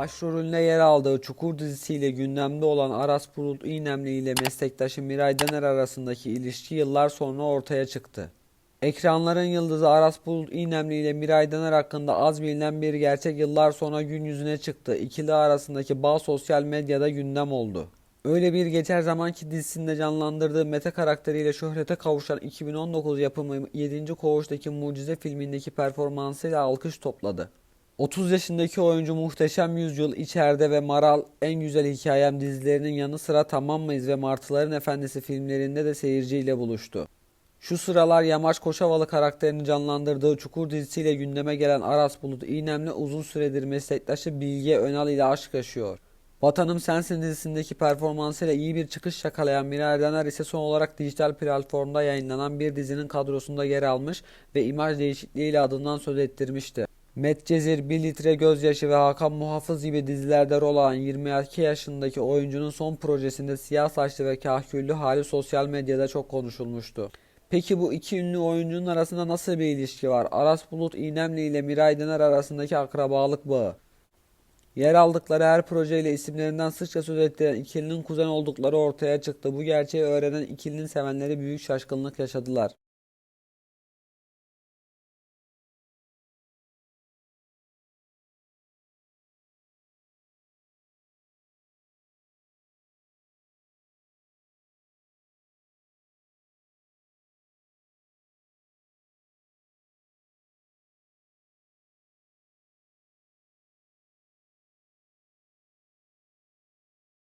Başrolünde yer aldığı Çukur dizisiyle gündemde olan Aras Bulut İynemli ile meslektaşı Miray Daner arasındaki ilişki yıllar sonra ortaya çıktı. Ekranların yıldızı Aras Bulut İynemli ile Miray Daner hakkında az bilinen bir gerçek yıllar sonra gün yüzüne çıktı. İkili arasındaki bağ sosyal medyada gündem oldu. Öyle bir geçer zaman ki dizisinde canlandırdığı Mete karakteriyle şöhrete kavuşan 2019 yapımı 7. Koğuş'taki Mucize filmindeki performansıyla alkış topladı. 30 yaşındaki oyuncu Muhteşem Yüzyıl, İçeride ve Maral, En Güzel Hikayem dizilerinin yanı sıra Tamam mıyız ve Martıların Efendisi filmlerinde de seyirciyle buluştu. Şu sıralar Yamaç Koşavalı karakterini canlandırdığı Çukur dizisiyle gündeme gelen Aras Bulut İynemli uzun süredir meslektaşı Bilge Önal ile aşk yaşıyor. Vatanım Sensin dizisindeki performansıyla iyi bir çıkış yakalayan Miray Daner ise son olarak dijital platformda yayınlanan bir dizinin kadrosunda yer almış ve imaj değişikliğiyle adından söz ettirmişti. Medcezir, 1 litre gözyaşı ve Hakan Muhafız gibi dizilerde rol alan 22 yaşındaki oyuncunun son projesinde siyah saçlı ve kahküllü hali sosyal medyada çok konuşulmuştu. Peki bu iki ünlü oyuncunun arasında nasıl bir ilişki var? Aras Bulut İynemli ile Miray Daner arasındaki akrabalık bağı. Yer aldıkları her projeyle isimlerinden sıkça söz ettiren ikilinin kuzen oldukları ortaya çıktı. Bu gerçeği öğrenen ikilinin sevenleri büyük şaşkınlık yaşadılar.